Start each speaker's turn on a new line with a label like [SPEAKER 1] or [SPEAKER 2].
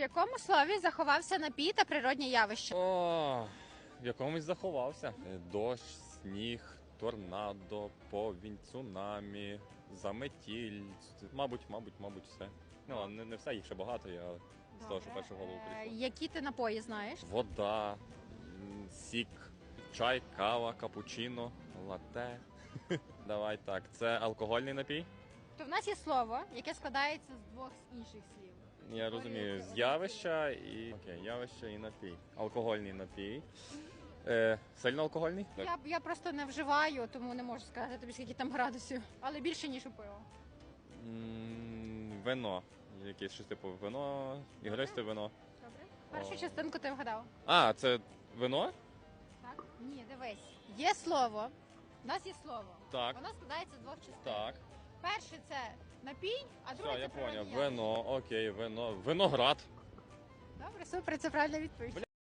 [SPEAKER 1] якому слові заховався напій та природні явища?
[SPEAKER 2] О, в якомусь заховався. Е, Дощ, сніг, торнадо, повінь, цунамі, заметіль. Мабуть, мабуть, мабуть, все. Ну, не, не все, їх ще багато є, але з того, що перше в голову
[SPEAKER 1] Е,
[SPEAKER 2] прийшло.
[SPEAKER 1] Які ти напої знаєш?
[SPEAKER 2] Вода, м, сік, чай, кава, капучино, лате. Давай так. Це алкогольний напій?
[SPEAKER 1] То в нас є слово, яке складається з двох інших слів.
[SPEAKER 2] Я розумію, з'явища і. Окей, явище і напій. Алкогольний напій. Е, сильно алкогольний?
[SPEAKER 1] Я, я просто не вживаю, тому не можу сказати тобі, скільки там градусів, але більше, ніж у пиво.
[SPEAKER 2] М, Вино. Якесь щось типу вино, ігристе вино.
[SPEAKER 1] Добре? Першу частинку ти вгадав.
[SPEAKER 2] А, це вино?
[SPEAKER 1] Так? Ні, дивись. Є слово. У нас є слово.
[SPEAKER 2] Так.
[SPEAKER 1] Воно складається з двох частин.
[SPEAKER 2] Так.
[SPEAKER 1] Перше це напій, а друге
[SPEAKER 2] Все,
[SPEAKER 1] це
[SPEAKER 2] я поняв. Вино, окей, вино. Виноград.
[SPEAKER 1] Добре, супер, це правильна відповідь.